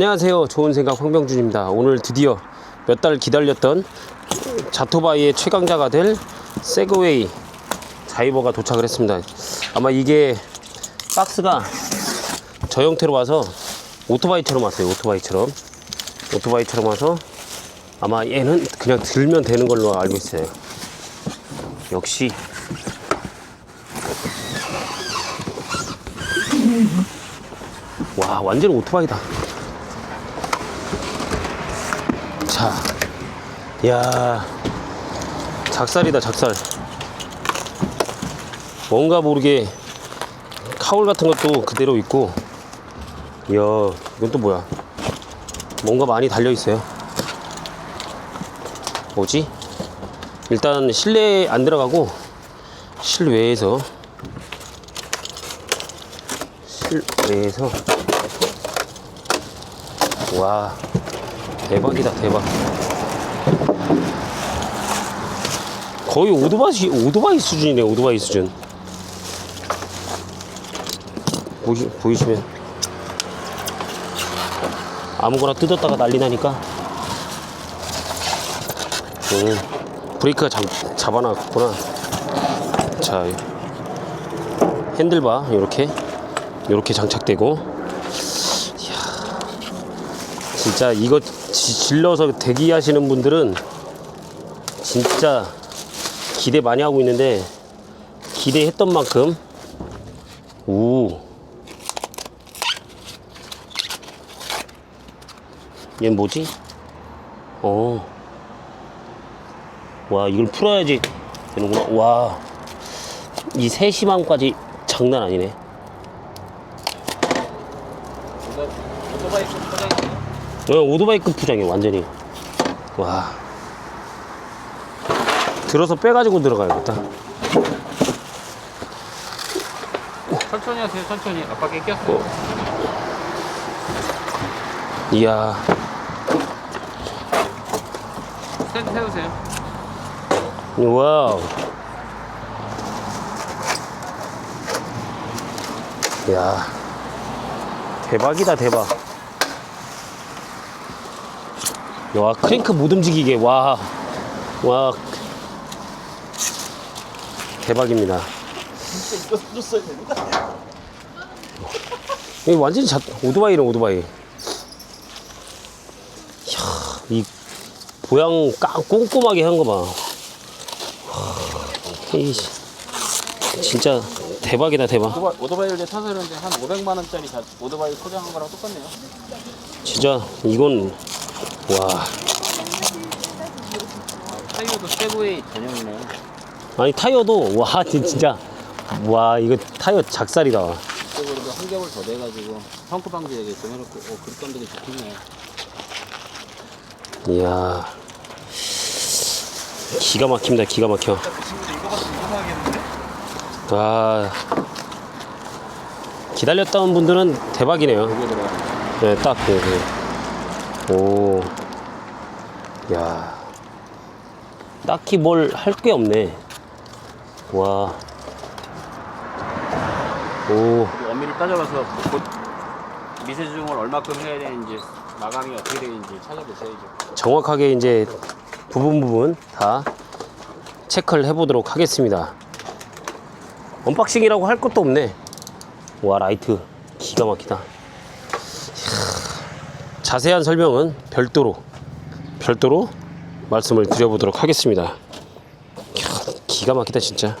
안녕하세요. 좋은 생각 황병준입니다. 오늘 드디어 몇 달 기다렸던 자토바이의 최강자가 될 세그웨이 자이버가 도착을 했습니다. 아마 이게 박스가 저 형태로 와서 오토바이처럼 왔어요. 오토바이처럼. 오토바이처럼 와서 아마 얘는 그냥 들면 되는 걸로 알고 있어요. 역시 와 완전 오토바이다. 자, 야 작살이다 작살. 뭔가 모르게 카울 같은 것도 그대로 있고, 이야 이건 또 뭐야? 뭔가 많이 달려 있어요. 뭐지? 일단 실내에 안 들어가고 실외에서 실외에서 와 대박이다 대박. 거의 오토바이 오토바이 수준이네 오토바이 수준. 보이, 보이시면. 아무거나 뜯었다가 난리 나니까. 음, 브레이크가 잡, 잡아놨구나. 자 핸들바 이렇게. 이렇게 장착되고. 진짜 이거 지- 질러서 대기하시는 분들은 진짜 기대 많이 하고 있는데 기대했던 만큼 오 얘는 뭐지? 어. 와, 이걸 풀어야지 되는구나. 와. 이 세심함까지 장난 아니네. 오토바이크 어, 오토바이급 포장이야, 완전히. 와. 들어서 빼가지고 들어가야겠다. 천천히 하세요 천천히 아빠께 꼈어요 이야. 스탠드 세우세요 와우. 야. 대박이다, 대박. 와, 크랭크 못 움직이게. 와. 와. 대박입니다. 진짜 이거 줬어야 되는 거 아니야? 이 완전히 자, 오토바이네, 오토바이. 이야, 이 보양 까, 꼼꼼하게 한 거 봐. 와, 이 진짜 대박이다, 대박. 오토바이, 오토바이를 이제 타서 이제 한 500만 원짜리 자, 오토바이 포장한 거랑 똑같네요 진짜 이건 와. 타이어도 세그웨이 전용이네. 아니 타이어도 와 진짜. 와 이거 타이어 작살이다. 이쪽으로도 한 겹을 더 내가지고 펑크 방지하게 좀 해놓고 어 그립 감독이 좋겠네 이야. 기가 막힙니다 기가 막혀? 와 기다렸던 분들은 대박이네요. 여기 들어가 네 딱 오, 야, 딱히 뭘 할 게 없네. 와, 오, 엄밀히 따져봐서 곧 미세중을 얼마큼 해야 되는지 마감이 어떻게 되는지 찾아보셔야죠 정확하게 이제 부분 부분 다 체크를 해보도록 하겠습니다. 언박싱이라고 할 것도 없네. 와 라이트 기가 막히다. 자세한 설명은 별도로 별도로 말씀을 드려보도록 하겠습니다. 기가 막히다 진짜.